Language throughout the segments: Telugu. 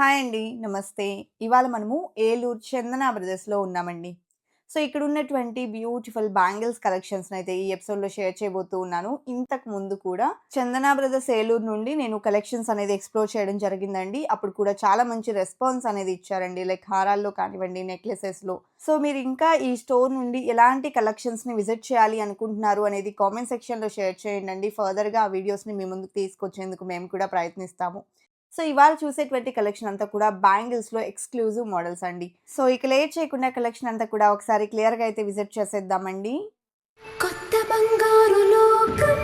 హాయ్ అండి. నమస్తే. ఇవాళ మనము ఏలూరు చందన బ్రదర్స్‌లో ఉన్నామండి. సో, ఇక్కడ ఉన్నటువంటి బ్యూటిఫుల్ బ్యాంగిల్స్ కలెక్షన్స్ని అయితే ఈ ఎపిసోడ్‌లో షేర్ చేయబోతూ ఉన్నాను. ఇంతకు ముందు కూడా చందన బ్రదర్స్ ఏలూరు నుండి నేను కలెక్షన్స్ అనేది ఎక్స్‌ప్లోర్ చేయడం జరిగిందండి. అప్పుడు కూడా చాలా మంచి రెస్పాన్స్ అనేది ఇచ్చారండి. లైక్ హారాల్లో కానివ్వండి, నెక్లెసెస్‌లో. సో, మీరు ఇంకా ఈ స్టోర్ నుండి ఎలాంటి కలెక్షన్స్‌ని విజిట్ చేయాలి అనుకుంటున్నారు అనేది కామెంట్ సెక్షన్‌లో షేర్ చేయండి ఫర్దర్‌గా ఆ వీడియోస్‌ని మీ ముందుకు తీసుకొచ్చేందుకు మేము కూడా ప్రయత్నిస్తాము. సో, ఇవాళ చూసేటువంటి కలెక్షన్ అంతా కూడా బ్యాంగిల్స్‌లో ఎక్స్‌క్లూజివ్ మోడల్స్ అండి. సో, ఇక లేట్ చేయకుండా కలెక్షన్ అంతా కూడా ఒకసారి క్లియర్‌గా అయితే విజిట్ చేసేద్దామండి. కొత్త బంగారు లోకం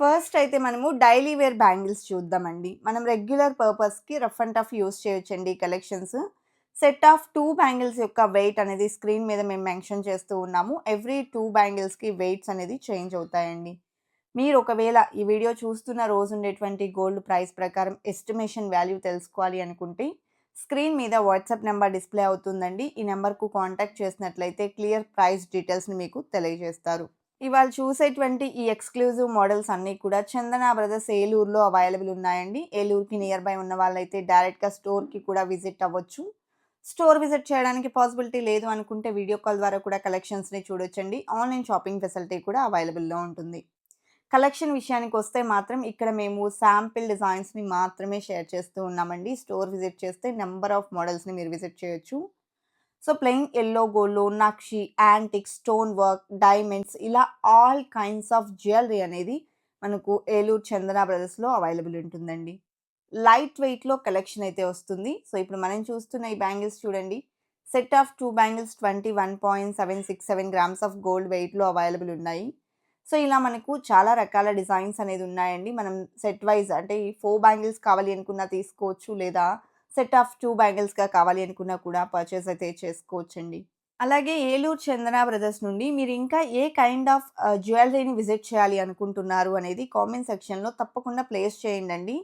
ఫస్ట్ అయితే మనము డైలీ వేర్ బ్యాంగిల్స్ చూద్దామండి. మనం రెగ్యులర్ పర్పస్‌కి రఫ్ అండ్ టఫ్ యూజ్ చేయొచ్చండి ఈ కలెక్షన్స్. సెట్ ఆఫ్ 2 బ్యాంగిల్స్ యొక్క వెయిట్ అనేది స్క్రీన్ మీద మేము మెన్షన్ చేస్తూ ఉన్నాము. ఎవ్రీ 2 బ్యాంగిల్స్‌కి వెయిట్స్ అనేది చేంజ్ అవుతాయండి. మీరు ఒకవేళ ఈ వీడియో చూస్తున్న రోజు ఉండేటువంటి గోల్డ్ ప్రైస్ ప్రకారం ఎస్టిమేషన్ వాల్యూ తెలుసుకోవాలి అనుకుంటే స్క్రీన్ మీద వాట్సాప్ నెంబర్ డిస్‌ప్లే అవుతుందండి. ఈ నెంబర్‌కు కాంటాక్ట్ చేసినట్లయితే క్లియర్ ప్రైస్ డీటెయిల్స్‌ని మీకు తెలియజేస్తారు. ఇవాళ చూసేటువంటి ఈ ఎక్స్‌క్లూజివ్ మోడల్స్ అన్నీ కూడా చందన బ్రదర్స్ ఏలూరులో అవైలబుల్ ఉన్నాయండి. ఏలూరుకి నియర్ బై ఉన్న వాళ్ళైతే డైరెక్ట్‌గా స్టోర్‌కి కూడా విజిట్ అవ్వచ్చు. స్టోర్ విజిట్ చేయడానికి పాసిబిలిటీ లేదు అనుకుంటే వీడియో కాల్ ద్వారా కూడా కలెక్షన్స్‌ని చూడొచ్చండి. ఆన్‌లైన్ షాపింగ్ ఫెసిలిటీ కూడా అవైలబుల్‌లో ఉంటుంది. కలెక్షన్ విషయానికి వస్తే మాత్రం ఇక్కడ మేము శాంపిల్ డిజైన్స్‌ని మాత్రమే షేర్ చేస్తూ ఉన్నామండి. స్టోర్ విజిట్ చేస్తే నెంబర్ ఆఫ్ మోడల్స్‌ని మీరు విజిట్ చేయొచ్చు. సో, ప్లెయిన్ ఎల్లో గోల్డ్‌లో nakshi, antique, stone work, diamonds ఇలా ఆల్ కైండ్స్ ఆఫ్ జ్యువెలరీ అనేది మనకు ఏలూరు చందన బ్రదర్స్‌లో అవైలబుల్ ఉంటుందండి. లైట్ వెయిట్‌లో కలెక్షన్ అయితే వస్తుంది. సో, ఇప్పుడు మనం చూస్తున్న ఈ బ్యాంగిల్స్ చూడండి. Set of two bangles 21.767 grams of gold వెయిట్‌లో అవైలబుల్ ఉన్నాయి. సో, ఇలా మనకు చాలా రకాల డిజైన్స్ అనేది ఉన్నాయండి. మనం సెట్ వైజ్ అంటే ఈ ఫోర్ బ్యాంగిల్స్ కావాలి అనుకున్నా తీసుకోవచ్చు. లేదా సెట్ ఆఫ్ టూ బ్యాంగిల్స్‌గా కావాలి అనుకున్నా కూడా పర్చేస్ అయితే చేసుకోవచ్చండి. అలాగే ఏలూరు చందన బ్రదర్స్ నుండి మీరు ఇంకా ఏ కైండ్ ఆఫ్ జ్యువెలరీని విజిట్ చేయాలి అనుకుంటున్నారు అనేది కామెంట్ సెక్షన్‌లో తప్పకుండా ప్లేస్ చేయండండి.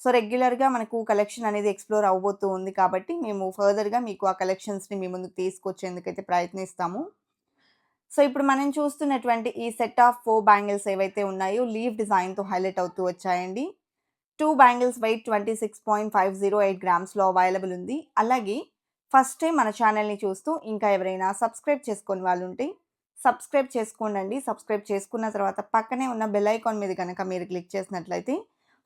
సో, రెగ్యులర్‌గా మనకు కలెక్షన్ అనేది ఎక్స్‌ప్లోర్ అవబోతూ ఉంది కాబట్టి మేము ఫర్దర్‌గా మీకు ఆ కలెక్షన్స్‌ని మీ ముందుకు తీసుకొచ్చేందుకైతే ప్రయత్నిస్తాము. సో, ఇప్పుడు మనం చూస్తున్నటువంటి ఈ సెట్ ఆఫ్ ఫోర్ బ్యాంగిల్స్ ఏవైతే ఉన్నాయో లీవ్ డిజైన్‌తో హైలైట్ అవుతూ వచ్చాయండి. టూ బ్యాంగిల్స్ వెయిట్ 26.508 గ్రామ్స్‌లో అవైలబుల్ ఉంది. అలాగే ఫస్ట్ టైం మన ఛానల్ని చూస్తూ ఇంకా ఎవరైనా సబ్స్క్రైబ్ చేసుకుని వాళ్ళు ఉంటే సబ్స్క్రైబ్ చేసుకోండండి. సబ్స్క్రైబ్ చేసుకున్న తర్వాత పక్కనే ఉన్న బెల్ ఐకాన్ మీద కనుక మీరు క్లిక్ చేసినట్లయితే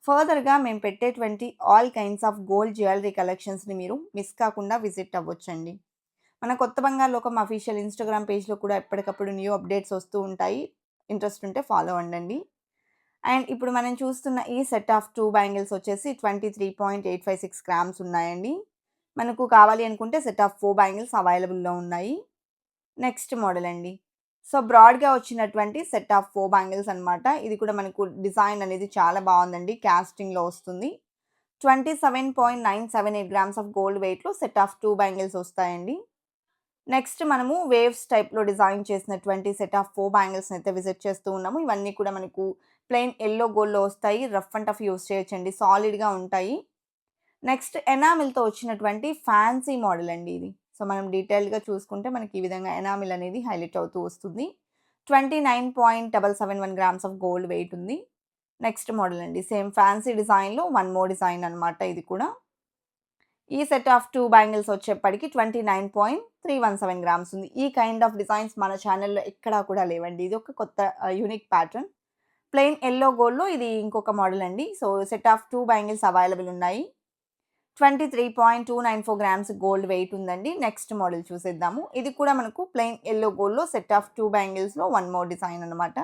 ఫర్దర్‌గా మేము పెట్టేటువంటి all kinds of gold jewellery కలెక్షన్స్‌ని మీరు మిస్ కాకుండా విజిట్ అవ్వచ్చండి మన కొత్త బంగారు లోకం అఫీషియల్ ఇన్‌స్టాగ్రామ్ పేజ్‌లో కూడా ఎప్పటికప్పుడు న్యూ అప్డేట్స్ వస్తూ ఉంటాయి. ఇంట్రెస్ట్ ఉంటే ఫాలో అండండి అండ్ ఇప్పుడు మనం చూస్తున్న ఈ సెట్ ఆఫ్ టూ బ్యాంగిల్స్ వచ్చేసి 23.856 గ్రామ్స్ ఉన్నాయండి. మనకు కావాలి అనుకుంటే సెట్ ఆఫ్ ఫోర్ బ్యాంగిల్స్ అవైలబుల్‌లో ఉన్నాయి. నెక్స్ట్ మోడల్ అండి. సో, బ్రాడ్‌గా వచ్చినటువంటి సెట్ ఆఫ్ ఫోర్ బ్యాంగిల్స్ అనమాట ఇది కూడా మనకు డిజైన్ అనేది చాలా బాగుందండి క్యాస్టింగ్లో వస్తుంది. 27.978 గ్రామ్స్ ఆఫ్ గోల్డ్ వెయిట్‌లో సెట్ ఆఫ్ టూ బ్యాంగిల్స్ వస్తాయండి. నెక్స్ట్ మనము వేవ్స్ టైప్‌లో డిజైన్ చేసినటువంటి సెట్ ఆఫ్ ఫోర్ బ్యాంగిల్స్‌ని అయితే విజిట్ చేస్తూ ఉన్నాము. ఇవన్నీ కూడా మనకు ప్లెయిన్ ఎల్లో గోల్డ్‌లో వస్తాయి. రఫ్ అండ్ టఫ్ యూస్ చేయొచ్చండి. సాలిడ్‌గా ఉంటాయి. నెక్స్ట్ ఎనామిల్‌తో వచ్చినటువంటి ఫ్యాన్సీ మోడల్ అండి ఇది. సో, మనం డీటెయిల్డ్‌గా చూసుకుంటే మనకి ఈ విధంగా ఎనామిల్ అనేది హైలైట్ అవుతూ వస్తుంది. 29.771 గ్రామ్స్ ఆఫ్ గోల్డ్ వెయిట్ ఉంది. నెక్స్ట్ మోడల్ అండి. సేమ్ ఫ్యాన్సీ డిజైన్‌లో వన్ మోర్ డిజైన్ అన్నమాట ఇది కూడా. ఈ సెట్ ఆఫ్ టూ బ్యాంగిల్స్ వచ్చేప్పటికి 29.317 గ్రామ్స్ ఉంది. ఈ కైండ్ ఆఫ్ డిజైన్స్ మన ఛానల్లో ఎక్కడా కూడా లేవండి. ఇది ఒక కొత్త యూనిక్ ప్యాటర్న్. ప్లెయిన్ ఎల్లో గోల్డ్‌లో ఇది ఇంకొక మోడల్ అండి. So, set of two bangles available ఉన్నాయి. 23.294 గ్రామ్స్ గోల్డ్ వెయిట్ ఉందండి. నెక్స్ట్ మోడల్ చూసేద్దాము. ఇది కూడా మనకు ప్లెయిన్ ఎల్లో గోల్డ్‌లో సెట్ ఆఫ్ టూ బ్యాంగిల్స్‌లో వన్ మోర్ డిజైన్ అనమాట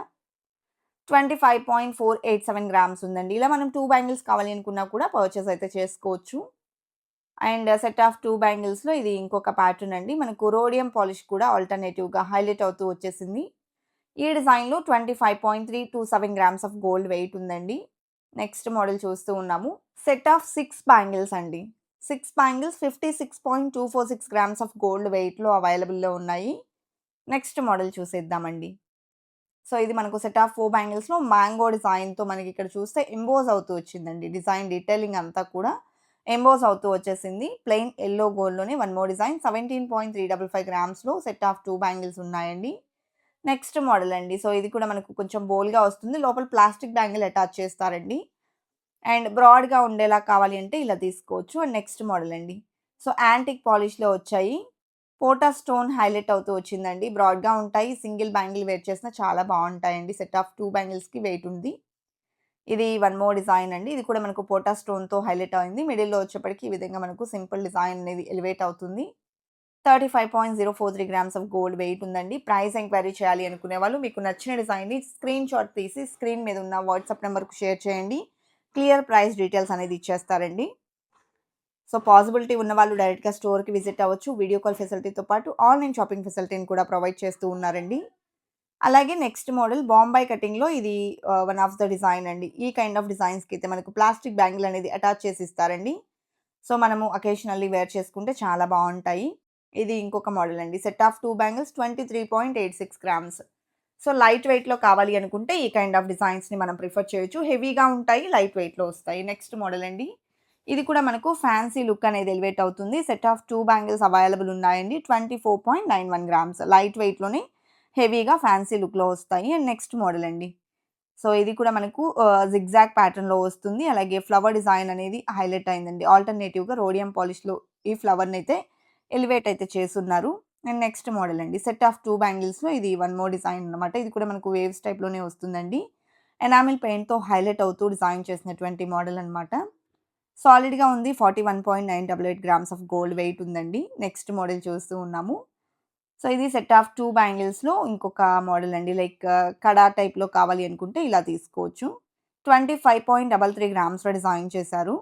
twenty five point four eight seven grams ఉందండి. ఇలా మనం టూ బ్యాంగిల్స్ కావాలి అనుకున్నా కూడా పర్చేస్ అయితే చేసుకోవచ్చు. అండ్ సెట్ ఆఫ్ టూ బ్యాంగిల్స్‌లో ఇది ఇంకొక ప్యాటర్న్ అండి. మనకు రోడియం పాలిష్ కూడా ఆల్టర్‌నేటివ్‌గా హైలైట్ అవుతూ వచ్చేసింది. ఈ డిజైన్‌లో 25.327 గ్రామ్స్ ఆఫ్ గోల్డ్ వెయిట్ ఉందండి. నెక్స్ట్ మోడల్ చూస్తూ ఉన్నాము. సెట్ ఆఫ్ సిక్స్ బ్యాంగిల్స్ అండి. Six bangles 56.246 grams of gold వెయిట్‌లో అవైలబుల్‌లో ఉన్నాయి. నెక్స్ట్ మోడల్ చూసేద్దామండి. సో, ఇది మనకు సెట్ ఆఫ్ ఫోర్ బ్యాంగిల్స్‌లో మ్యాంగో డిజైన్‌తో మనకి ఇక్కడ చూస్తే ఎంబోస్ అవుతూ వచ్చిందండి. డిజైన్ డీటెయిలింగ్ అంతా కూడా ఎంబోస్ అవుతూ వచ్చేసింది. ప్లెయిన్ ఎల్లో గోల్డ్‌లోనే వన్ మోర్ డిజైన్ 17.355 గ్రామ్స్‌లో సెట్ ఆఫ్ టూ బ్యాంగిల్స్ ఉన్నాయండి. నెక్స్ట్ మోడల్ అండి. సో, ఇది కూడా మనకు కొంచెం బోల్గా వస్తుంది. లోపల ప్లాస్టిక్ బ్యాంగిల్ అటాచ్ చేస్తారండి. అండ్ బ్రాడ్‌గా ఉండేలా కావాలి అంటే ఇలా తీసుకోవచ్చు. అండ్ నెక్స్ట్ మోడల్ అండి. సో, యాంటిక్ పాలిష్‌లో వచ్చాయి. పోటా స్టోన్ హైలైట్ అవుతూ వచ్చిందండి. బ్రాడ్‌గా ఉంటాయి. సింగిల్ బ్యాంగిల్ వేర్ చేసినా చాలా బాగుంటాయండి సెట్ ఆఫ్ టూ బ్యాంగిల్స్‌కి వెయిట్ ఉంది. ఇది వన్ మోర్ డిజైన్ అండి. ఇది కూడా మనకు పోటా స్టోన్‌తో హైలైట్ అయింది. మిడిల్‌లో వచ్చేప్పటికి ఈ విధంగా మనకు సింపుల్ డిజైన్ అనేది ఎలివేట్ అవుతుంది. 35.043 గ్రామ్స్ ఆఫ్ గోల్డ్ వెయిట్ ఉందండి. ప్రైస్ ఎంక్వైరీ చేయాలి అనుకునే వాళ్ళు మీకు నచ్చిన డిజైన్‌ని స్క్రీన్‌షాట్ తీసి స్క్రీన్ మీద ఉన్న వాట్సాప్ నెంబర్కు షేర్ చేయండి. క్లియర్ ప్రైస్ డీటెయిల్స్ అనేది ఇచ్చేస్తారండి. సో, పాసిబిలిటీ ఉన్న వాళ్ళు డైరెక్ట్‌గా స్టోర్‌కి విజిట్ అవ్వచ్చు. వీడియో కాల్ ఫెసిలిటీతో పాటు ఆన్‌లైన్ షాపింగ్ ఫెసిలిటీని కూడా ప్రొవైడ్ చేస్తూ ఉన్నారండి. అలాగే నెక్స్ట్ మోడల్ బాంబాయ్ కటింగ్‌లో ఇది వన్ ఆఫ్ ద డిజైన్ అండి. ఈ కైండ్ ఆఫ్ డిజైన్స్‌కి అయితే మనకు ప్లాస్టిక్ బ్యాంగిల్ అనేది అటాచ్ చేసి ఇస్తారండి. సో, మనము అకేషనల్లీ వేర్ చేసుకుంటే చాలా బాగుంటాయి ఇది ఇంకొక మోడల్ అండి. Set of two bangles 23.86 grams. So, light వెయిట్‌లో కావాలి అనుకుంటే ఈ కైండ్ ఆఫ్ డిజైన్స్‌ని మనం ప్రిఫర్ చేయొచ్చు. హెవీగా ఉంటాయి. లైట్ వెయిట్‌లో వస్తాయి. నెక్స్ట్ మోడల్ అండి. ఇది కూడా మనకు ఫ్యాన్సీ లుక్ అనేది ఎలివేట్ అవుతుంది. Set of two bangles available ఉన్నాయండి. 24.91 గ్రామ్స్. లైట్ వెయిట్‌లోనే హెవీగా ఫ్యాన్సీ లుక్‌లో వస్తాయి. అండ్ నెక్స్ట్ మోడల్ అండి. సో, ఇది కూడా మనకు జిగ్‌జాగ్ ప్యాటర్న్‌లో వస్తుంది. అలాగే ఫ్లవర్ డిజైన్ అనేది హైలైట్ అయిందండి. ఆల్టర్‌నేటివ్‌గా రోడియం పాలిష్‌లో ఈ ఫ్లవర్ని అయితే ఎలివేట్ అయితే చేస్తున్నారు అండ్ నెక్స్ట్ మోడల్ అండి. సెట్ ఆఫ్ టూ బ్యాంగిల్స్‌లో ఇది వన్ మోర్ డిజైన్ అన్నమాట. ఇది కూడా మనకు వేవ్స్ టైప్‌లోనే వస్తుందండి. ఎనామిల్ పెయింట్‌తో హైలైట్ అవుతూ డిజైన్ చేసినటువంటి మోడల్ అనమాట సాలిడ్‌గా ఉంది. 41.988 గ్రామ్స్ ఆఫ్ గోల్డ్ వెయిట్ ఉందండి. నెక్స్ట్ మోడల్ చూస్తూ ఉన్నాము. సో, ఇది సెట్ ఆఫ్ 2 బ్యాంగిల్స్‌లో ఇంకొక మోడల్ అండి. లైక్ కడా టైప్‌లో కావాలి అనుకుంటే ఇలా తీసుకోవచ్చు. 25.33 గ్రామ్స్‌లో డిజైన్ చేశారు.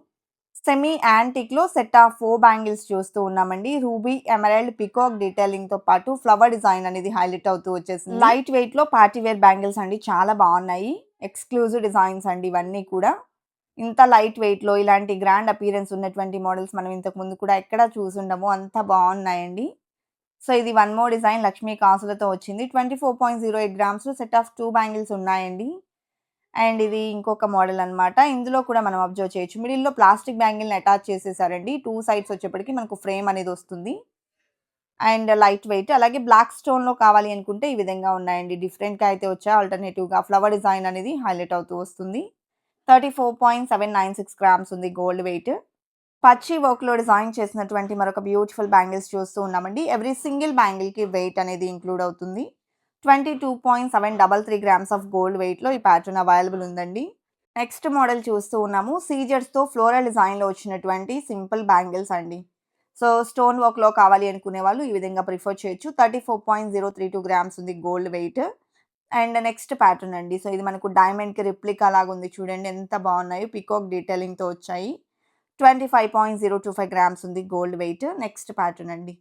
సెమీ యాంటిక్‌లో సెట్ ఆఫ్ 4 బ్యాంగిల్స్ చూస్తూ ఉన్నామండి. రూబీ, ఎమరాల్డ్, పీకాక్ డీటెయిలింగ్‌తో పాటు ఫ్లవర్ డిజైన్ అనేది హైలైట్ అవుతూ వచ్చేసింది. లైట్ వెయిట్‌లో పార్టీ వేర్ బ్యాంగిల్స్ అండి. చాలా బావున్నాయి. ఎక్స్‌క్లూజివ్ డిజైన్స్ అండి ఇవన్నీ కూడా. ఇంత లైట్ వెయిట్‌లో ఇలాంటి గ్రాండ్ అపియరెన్స్ ఉన్నటువంటి మోడల్స్ మనం ఇంతకు ముందు కూడా ఎక్కడా చూసుండము. అంత బావున్నాయండి. సో, ఇది వన్ మోర్ డిజైన్ లక్ష్మీ కాసులతో వచ్చింది. 24.08 గ్రామ్స్‌లో సెట్ ఆఫ్ టూ బ్యాంగిల్స్ ఉన్నాయండి. అండ్ ఇది ఇంకొక మోడల్ అనమాట ఇందులో కూడా మనం అబ్జర్వ్ చేయొచ్చు. మిడిల్‌లో ప్లాస్టిక్ బ్యాంగిల్‌ని అటాచ్ చేసేసారండి. టూ సైడ్స్ వచ్చేప్పటికి మనకు ఫ్రేమ్ అనేది వస్తుంది. And light weight. అలాగే బ్లాక్ స్టోన్‌లో కావాలి అనుకుంటే ఈ విధంగా ఉన్నాయండి. డిఫరెంట్‌గా అయితే వచ్చాయి. ఆల్టర్‌నేటివ్‌గా ఫ్లవర్ డిజైన్ అనేది హైలైట్ అవుతూ వస్తుంది. 34.796 గ్రామ్స్ ఉంది గోల్డ్ వెయిట్. పచ్చి వర్క్‌లో డిజైన్ చేసినటువంటి మరొక బ్యూటిఫుల్ బ్యాంగిల్స్ చూస్తూ ఉన్నామండి. ఎవ్రీ సింగిల్ బ్యాంగిల్‌కి వెయిట్ అనేది ఇంక్లూడ్ అవుతుంది. 22.733 గ్రామ్స్ ఆఫ్ గోల్డ్ వెయిట్‌లో ఈ ప్యాటర్న్ అవైలబుల్ ఉందండి. నెక్స్ట్ మోడల్ చూస్తూ ఉన్నాము. సీజర్స్‌తో ఫ్లోరల్ డిజైన్‌లో వచ్చినటువంటి సింపుల్ బ్యాంగిల్స్ అండి. సో, స్టోన్ వర్క్‌లో కావాలి అనుకునే వాళ్ళు ఈ విధంగా ప్రిఫర్ చేయొచ్చు. 34.032 గ్రామ్స్ ఉంది gold weight. And next pattern అండి. సో, ఇది మనకు డైమండ్‌కి రిప్లికా లాగా ఉంది చూడండి ఎంత బాగున్నాయో పీకాక్ డీటెయిలింగ్‌తో వచ్చాయి. 25.025 గ్రామ్స్ ఉంది గోల్డ్ వెయిట్. నెక్స్ట్ ప్యాటర్న్ అండి.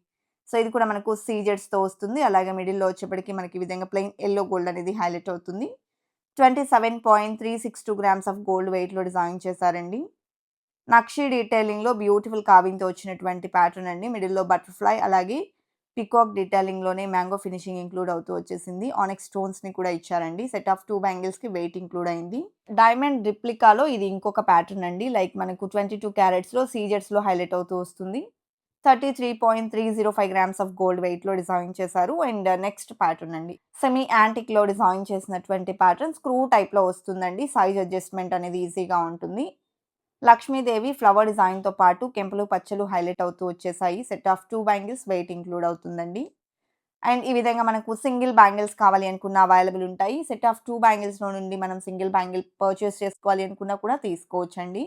సో, ఇది కూడా మనకు సీజెడ్స్తో వస్తుంది. అలాగే మిడిల్‌లో వచ్చేప్పటికి మనకి ఈ విధంగా ప్లెయిన్ ఎల్లో గోల్డ్ అనేది హైలైట్ అవుతుంది. 27.362 గ్రామ్స్ ఆఫ్ గోల్డ్ వెయిట్‌లో డిజైన్ చేశారండి. నక్షి డీటెయిలింగ్‌లో బ్యూటిఫుల్ కావింగ్తో వచ్చినటువంటి ప్యాటర్న్ అండి. మిడిల్‌లో బటర్‌ఫ్లై అలాగే పీకాక్ డీటెయిలింగ్‌లోనే మ్యాంగో ఫినిషింగ్ ఇంక్లూడ్ అవుతూ వచ్చేసింది. ఆనెక్ స్టోన్స్‌ని కూడా ఇచ్చారండి. సెట్ ఆఫ్ టూ బ్యాంగిల్స్‌కి వెయిట్ ఇంక్లూడ్ అయింది. డైమండ్ రిప్లికాలో ఇది ఇంకొక ప్యాటర్న్ అండి. లైక్ మనకు 22 క్యారెట్స్‌లో సీజర్స్‌లో హైలైట్ అవుతూ వస్తుంది. 33.305 గ్రామ్స్ ఆఫ్ గోల్డ్ వెయిట్‌లో డిజైన్ చేశారు. అండ్ నెక్స్ట్ ప్యాటర్న్ అండి. సెమీ యాంటిక్‌లో డిజైన్ చేసినటువంటి ప్యాటర్న్ స్క్రూ టైప్‌లో వస్తుందండి. సైజ్ అడ్జస్ట్‌మెంట్ అనేది ఈజీగా ఉంటుంది. లక్ష్మీదేవి ఫ్లవర్ డిజైన్‌తో పాటు కెంపులు, పచ్చలు హైలైట్ అవుతూ వచ్చేసాయి. Set of two bangles weight include అవుతుందండి. అండ్ ఈ విధంగా మనకు సింగిల్ బ్యాంగిల్స్ కావాలి అనుకున్న అవైలబుల్ ఉంటాయి. సెట్ ఆఫ్ టూ బ్యాంగిల్స్‌లో నుండి మనం సింగిల్ బ్యాంగిల్ పర్చేస్ చేసుకోవాలి అనుకున్నా కూడా తీసుకోవచ్చండి.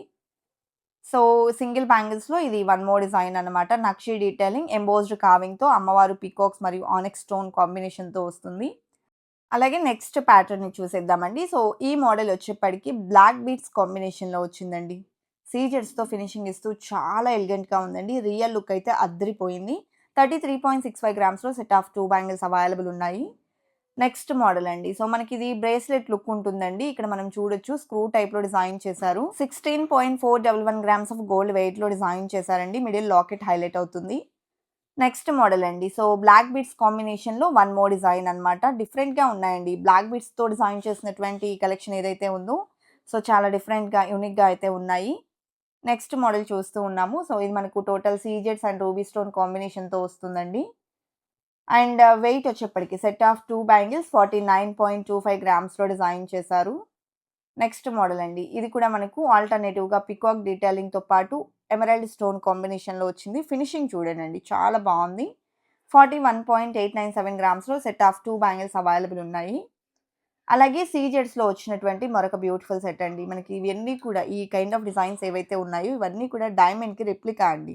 సో, సింగిల్ బ్యాంగిల్స్‌లో ఇది వన్ మోర్ డిజైన్ అన్నమాట. నక్షి డీటెయిలింగ్ ఎంబోస్డ్ కావింగ్తో అమ్మవారు పీకాక్స్ మరియు ఆనిక్స్ స్టోన్ కాంబినేషన్‌తో వస్తుంది. అలాగే నెక్స్ట్ ప్యాటర్న్‌ని చూసేద్దామండి. సో, ఈ మోడల్ వచ్చేప్పటికి బ్లాక్ బీట్స్ కాంబినేషన్‌లో వచ్చిందండి. సీజర్స్‌తో ఫినిషింగ్ ఇస్తూ చాలా ఎలిగెంట్‌గా ఉందండి. రియల్ లుక్ అయితే అద్దరిపోయింది thirty three point six five గ్రామ్స్‌లో set of two bangles available ఉన్నాయి. నెక్స్ట్ మోడల్ అండి. సో, మనకి ఇది బ్రేస్లెట్ లుక్ ఉంటుందండి. ఇక్కడ మనం చూడొచ్చు స్క్రూ టైప్‌లో డిజైన్ చేశారు. 16.411 గ్రామ్స్ ఆఫ్ గోల్డ్ వెయిట్‌లో డిజైన్ చేశారండి. మిడిల్ లాకెట్ హైలైట్ అవుతుంది. నెక్స్ట్ మోడల్ అండి. సో, బ్లాక్ బీట్స్ కాంబినేషన్‌లో వన్ మోర్ డిజైన్ అన్నమాట. డిఫరెంట్‌గా ఉన్నాయండి. బ్లాక్ బీట్స్తో డిజైన్ చేసినటువంటి కలెక్షన్ ఏదైతే ఉందో సో, చాలా డిఫరెంట్‌గా, యూనిక్‌గా అయితే ఉన్నాయి. నెక్స్ట్ మోడల్ చూస్తూ ఉన్నాము. సో, ఇది మనకు టోటల్ సీజెట్స్ అండ్ రూబీ స్టోన్ కాంబినేషన్‌తో వస్తుందండి. అండ్ వెయిట్ వచ్చేప్పటికి సెట్ ఆఫ్ టూ బ్యాంగిల్స్ 49.25 గ్రామ్స్‌లో డిజైన్ చేశారు. నెక్స్ట్ మోడల్ అండి. ఇది కూడా మనకు ఆల్టర్‌నేటివ్‌గా పికాక్ డీటెయిలింగ్‌తో పాటు ఎమరాల్డ్ స్టోన్ కాంబినేషన్‌లో వచ్చింది. ఫినిషింగ్ చూడండి చాలా బాగుంది forty one point eight nine seven గ్రామ్స్‌లో set of two bangles available ఉన్నాయి. అలాగే సీజెడ్స్‌లో వచ్చినటువంటి మరొక బ్యూటిఫుల్ సెట్ అండి. మనకి ఇవన్నీ కూడా ఈ కైండ్ ఆఫ్ డిజైన్స్ ఏవైతే ఉన్నాయో ఇవన్నీ కూడా డైమండ్‌కి రెప్లికా అండి.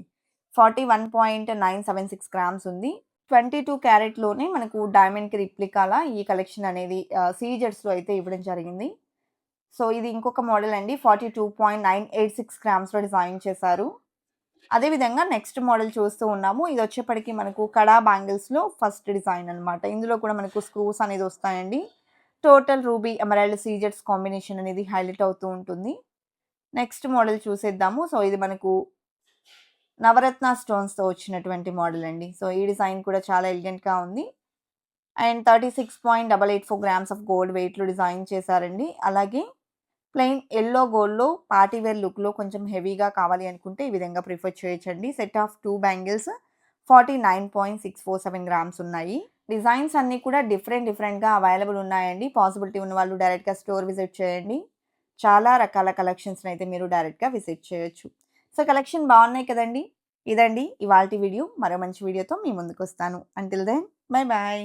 41.976 గ్రామ్స్ ఉంది. 22 క్యారెట్‌లోనే మనకు డైమండ్‌కి రిప్లికాల ఈ కలెక్షన్ అనేది ఆహ్, సీజెడ్స్‌లో అయితే ఇవ్వడం జరిగింది. సో, ఇది ఇంకొక మోడల్ అండి. 42.986 గ్రామ్స్‌లో డిజైన్ చేశారు. అదే విధంగా నెక్స్ట్ మోడల్ చూస్తూ ఉన్నాము. ఇది వచ్చేప్పటికి మనకు కడా బ్యాంగిల్స్‌లో ఫస్ట్ డిజైన్ అన్నమాట. ఇందులో కూడా మనకు స్క్రూస్ అనేది వస్తాయండి. టోటల్ రూబీ ఎమరాల్డ్ సీజెట్స్ కాంబినేషన్ అనేది హైలైట్ అవుతూ ఉంటుంది. నెక్స్ట్ మోడల్ చూసేద్దాము. సో, ఇది మనకు నవరత్న స్టోన్స్‌తో వచ్చినటువంటి మోడల్ అండి. సో, ఈ డిజైన్ కూడా చాలా ఎలిగెంట్‌గా ఉంది. అండ్ 36.884 గ్రామ్స్ ఆఫ్ గోల్డ్ వెయిట్‌లో డిజైన్ చేశారండి. అలాగే ప్లెయిన్ ఎల్లో గోల్డ్‌లో పార్టీవేర్ లుక్‌లో కొంచెం హెవీగా కావాలి అనుకుంటే ఈ విధంగా ప్రిఫర్ చేయొచ్చండి. Set of two bangles 49.647 grams ఉన్నాయి. డిజైన్స్ అన్నీ కూడా డిఫరెంట్ డిఫరెంట్‌గా అవైలబుల్ ఉన్నాయండి. పాసిబిలిటీ ఉన్న వాళ్ళు డైరెక్ట్‌గా స్టోర్ విజిట్ చేయండి. చాలా రకాల కలెక్షన్స్‌ని అయితే మీరు డైరెక్ట్‌గా విజిట్ చేయొచ్చు. సో, కలెక్షన్ బాగున్నాయి కదండీ! ఇదండి ఇవాల్టి వీడియో. మరో మంచి వీడియోతో మీ ముందుకొస్తాను. Until then bye bye.